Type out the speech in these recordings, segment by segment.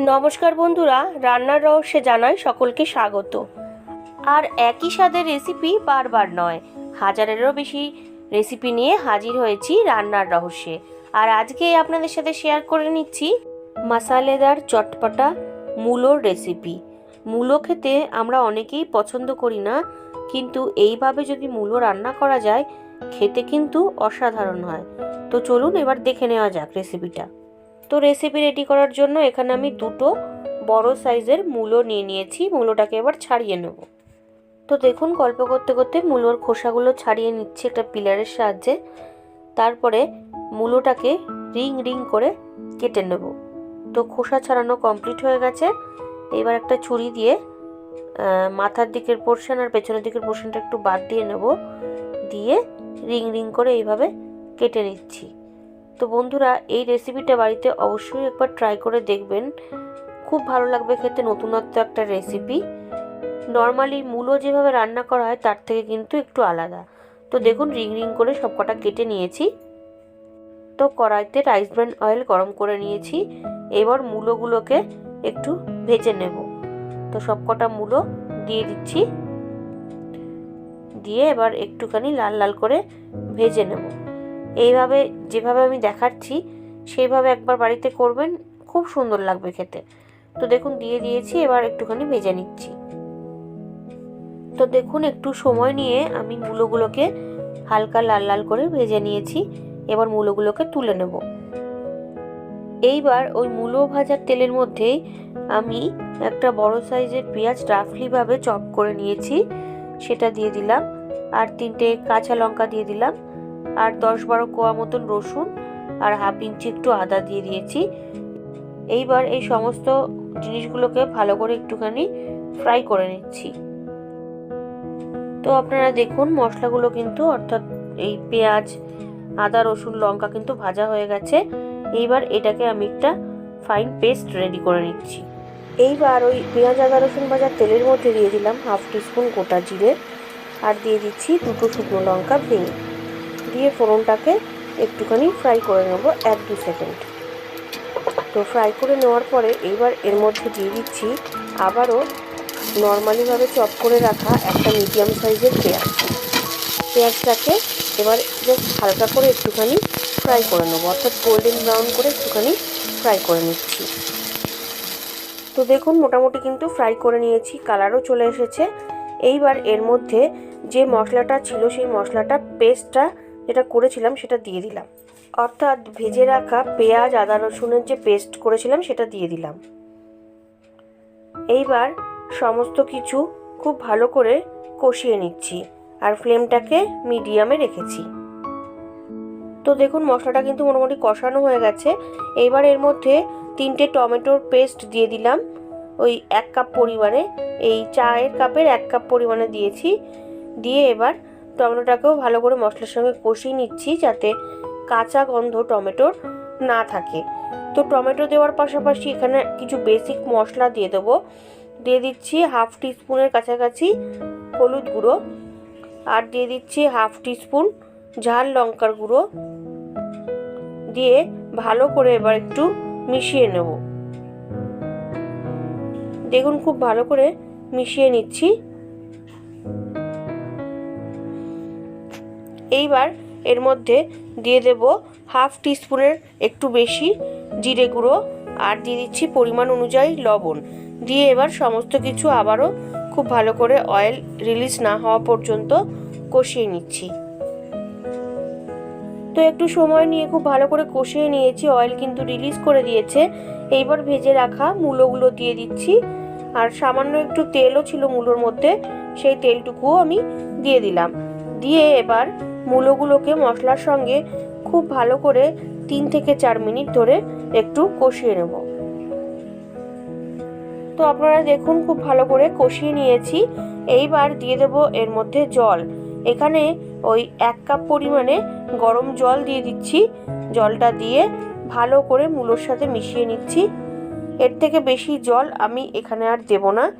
নমস্কার বন্ধুরা, রান্নার রহস্যে জানাই সকলকে স্বাগত। আর একই স্বাদের রেসিপি বারবার নয়, হাজারেরও বেশি রেসিপি নিয়ে হাজির হয়েছি রান্নার রহস্যে। আর আজকে আপনাদের সাথে শেয়ার করে নিচ্ছি মশালেদার চটপটা মূলোর রেসিপি মূলো খেতে আমরা অনেকেই পছন্দ করি না, কিন্তু এইভাবে যদি মূলো রান্না করা যায়, খেতে কিন্তু অসাধারণ হয়। তো চলুন এবার দেখে নেওয়া যাক রেসিপিটা তো রেসিপি রেডি করার জন্য এখানে আমি দুটো বড় সাইজের মূলো নিয়ে নিয়েছি। মূলোটাকে এবার ছাড়িয়ে নেব। তো দেখুন গল্প করতে করতে মূলোর খোসাগুলো ছাড়িয়ে নিচ্ছি একটা পিলারের সাহায্যে। তারপরে মূলোটাকে রিং রিং করে কেটে নেব। তো খোসা ছাড়ানো কমপ্লিট হয়ে গেছে। এবার একটা ছুরি দিয়ে মাথার দিকের পোর্শন আর পেছনের দিকের পোর্শনটা একটু বাদ দিয়ে নেব। দিয়ে রিং রিং করে এইভাবে কেটে নিচ্ছি। তো বন্ধুরা, এই রেসিপিটা বাড়িতে অবশ্যই একবার ট্রাই করে দেখবেন। খুব ভালো লাগবে খেতে, নতুনত্ব একটা রেসিপি নর্মালি মূলো যেভাবে রান্না করা হয়, তার থেকে কিন্তু একটু আলাদা। তো দেখুন রিং রিং করে সব কটা কেটে নিয়েছি। তো কড়াইতে রাইস ব্র্যান্ড অয়েল গরম করে নিয়েছি। এবার মূলোগুলোকে একটু ভেজে নেব। তো সব কটা মূলো দিয়ে দিচ্ছি। দিয়ে এবার একটুখানি লাল লাল করে ভেজে নেব। এইভাবে যেভাবে আমি দেখাচ্ছি, সেইভাবে একবার বাড়িতে করবেন, খুব সুন্দর লাগবে খেতে। তো দেখুন, দিয়ে দিয়েছি, এবার একটুখানি ভেজে নিচ্ছি। তো দেখুন, একটু সময় নিয়ে আমি মূলোগুলোকে হালকা লাল লাল করে ভেজে নিয়েছি, এবার মূলোগুলোকে তুলে নেব। এইবার ওই মূলো ভাজার তেলের মধ্যেই আমি একটা বড় সাইজের পেঁয়াজ রাফলিভাবে চপ করে নিয়েছি, সেটা দিয়ে দিলাম। আর তিনটে কাঁচা লঙ্কা দিয়ে দিলাম। আর দশ বারো কোয়া মতন রসুন আর হাফ ইঞ্চি একটু আদা দিয়ে দিয়েছি। এইবার এই সমস্ত জিনিসগুলোকে ভালো করে একটুখানি ফ্রাই করে নিচ্ছি। তো আপনারা দেখুন, মশলাগুলো কিন্তু অর্থাৎ এই পেঁয়াজ, আদা, রসুন, লঙ্কা কিন্তু ভাজা হয়ে গেছে। এইবার এটাকে আমি একটা ফাইন পেস্ট রেডি করে নিচ্ছি। এইবার ওই পেঁয়াজ, আদা, রসুন ভাজার তেলের মধ্যে দিয়ে দিলাম হাফ টিস্পুন গোটা জিরে। আর দিয়ে দিচ্ছি দুটো শুকনো লঙ্কা ভেঙে। দিয়ে ফোড়নটাকে একটুখানি ফ্রাই করে নেব এক দু সেকেন্ড তো ফ্রাই করে নেওয়ার পরে এবার এর মধ্যে দিয়ে দিচ্ছি আবারও নর্মালিভাবে চপ করে রাখা একটা মিডিয়াম সাইজের পেঁয়াজ। পেঁয়াজটাকে এবার জাস্ট হালকা করে একটুখানি ফ্রাই করে নেব, অর্থাৎ গোল্ডেন ব্রাউন করে একটুখানি ফ্রাই করে নিচ্ছি। তো দেখুন মোটামুটি কিন্তু ফ্রাই করে নিয়েছি কালারও চলে এসেছে। এইবার এর মধ্যে যে মশলাটা ছিল সেই মশলাটা পেস্টটা যেটা করেছিলাম সেটা দিয়ে দিলাম। অর্থাৎ ভেজে রাখা পেঁয়াজ, আদা, রসুনের যে পেস্ট করেছিলাম সেটা দিয়ে দিলাম। এইবার সমস্ত কিছু খুব ভালো করে কষিয়ে নিচ্ছি আর ফ্লেমটাকে মিডিয়ামে রেখেছি। তো দেখুন, মশলাটা কিন্তু মোটামুটি কষানো হয়ে গেছে। এইবার এর মধ্যে তিনটে টমেটোর পেস্ট দিয়ে দিলাম। ওই এক কাপ পরিমাণে, এই চায়ের কাপের এক কাপ পরিমাণে দিয়েছি। দিয়ে এবার টমেটোটাকেও ভালো করে মশলার সঙ্গে কষিয়ে নিচ্ছি যাতে কাঁচা গন্ধ টমেটোর না থাকে। তো টমেটো দেওয়ার পাশাপাশি এখানে কিছু বেসিক মশলা দিয়ে দেবো। দিয়ে দিচ্ছি হাফ টিস্পুনের কাছাকাছি হলুদ গুঁড়ো আর দিয়ে দিচ্ছি হাফ টিস্পুন ঝাল লঙ্কার গুঁড়ো। দিয়ে ভালো করে এবার একটু মিশিয়ে নেব। দেখুন খুব ভালো করে মিশিয়ে নিচ্ছি। এইবার এর মধ্যে দিয়ে দেব হাফ টিস্পুনের একটু বেশি জিরে গুঁড়ো আর দিয়ে দিচ্ছি পরিমাণ অনুযায়ী লবণ। দিয়ে এবার সমস্ত কিছু আবারও খুব ভালো করে অয়েল রিলিজ না হওয়া পর্যন্ত কষিয়ে নিচ্ছি। তো একটু সময় নিয়ে খুব ভালো করে কষিয়ে নিয়েছি অয়েল কিন্তু রিলিজ করে দিয়েছে। এইবার ভেজে রাখা মূলোগুলো দিয়ে দিচ্ছি। আর সামান্য একটু তেলও ছিল মূলোর মধ্যে, সেই তেলটুকুও আমি দিয়ে দিলাম। দিয়ে এবার মূলোগুলোকে মশলার সঙ্গে খুব ভালো করে তিন থেকে চার মিনিট ধরে একটু কষিয়ে নেব। তো আপনারা দেখুন খুব ভালো করে কষিয়ে নিয়েছি। এইবার দিয়ে দেব এর মধ্যে জল। এখানে ওই এক কাপ পরিমাণে গরম জল দিয়ে দিচ্ছি। জলটা দিয়ে ভালো করে মূলোর সাথে মিশিয়ে নিচ্ছি। এর থেকে বেশি জল আমি এখানে আর দেব না।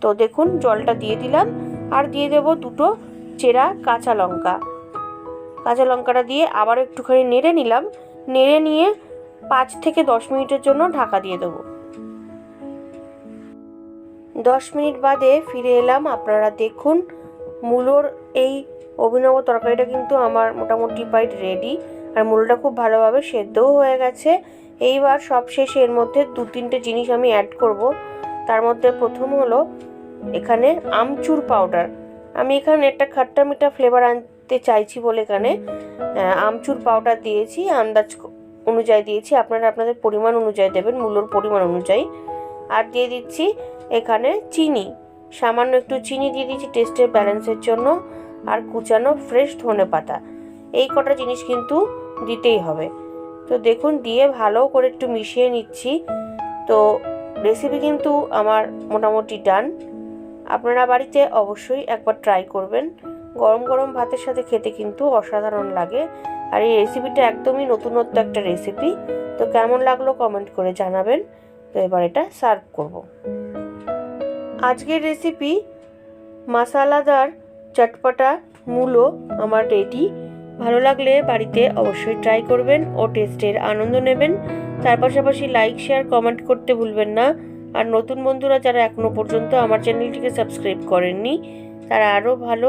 তো দেখুন জলটা দিয়ে দিলাম। আর দিয়ে দেব দুটো চেরা কাঁচা লঙ্কা। কাঁচা লঙ্কাটা দিয়ে আবার একটুখানি নেড়ে নিলাম। নেড়ে নিয়ে পাঁচ থেকে দশ মিনিটের জন্য ঢাকা দিয়ে দেবো। দশ মিনিট বাদে ফিরে এলাম। আপনারা দেখুন, মূলোর এই অভিনব তরকারিটা কিন্তু আমার মোটামুটি পাইট রেডি আর মূলোটা খুব ভালোভাবে সেদ্ধও হয়ে গেছে। এইবার সবশেষে এর মধ্যে দু তিনটে জিনিস আমি অ্যাড করব। তার মধ্যে প্রথম হলো এখানে আমচুর পাউডার আমি এখানে একটা খাট্টা মিঠা ফ্লেভার আনতে চাইছি বলে এখানে আমচুর পাউডার দিয়েছি, আন্দাজ অনুযায়ী দিয়েছি। আপনারা আপনাদের পরিমাণ অনুযায়ী দেবেন, মূল্যর পরিমাণ অনুযায়ী। আর দিয়ে দিচ্ছি এখানে চিনি। সামান্য একটু চিনি দিয়ে দিচ্ছি টেস্টের ব্যালেন্সের জন্য। আর কুচানো ফ্রেশ ধনে পাতা। এই কটা জিনিস কিন্তু দিতেই হবে। তো দেখুন, দিয়ে ভালো করে একটু মিশিয়ে নিচ্ছি। তো রেসিপি কিন্তু আমার মোটামুটি ডান আপনারা বাড়িতে অবশ্যই একবার ট্রাই করবেন। গরম গরম ভাতের সাথে খেতে কিন্তু অসাধারণ লাগে। আর এই রেসিপিটা একদমই নতুনত্ব একটা রেসিপি তো কেমন লাগল কমেন্ট করে জানাবেন। তো এবার এটা সার্ভ করব। আজকের রেসিপি মশালাদার চটপটা মূলো আমার রেডি ভালো লাগলে বাড়িতে অবশ্যই ট্রাই করবেন ও টেস্টের আনন্দ নেবেন। তার পাশাপাশি লাইক শেয়ার কমেন্ট করতে ভুলবেন না। আর নতুন বন্ধুরা যারা এখনও পর্যন্ত আমার চ্যানেলটিকে সাবস্ক্রাইব করেননি, তারা আরও ভালো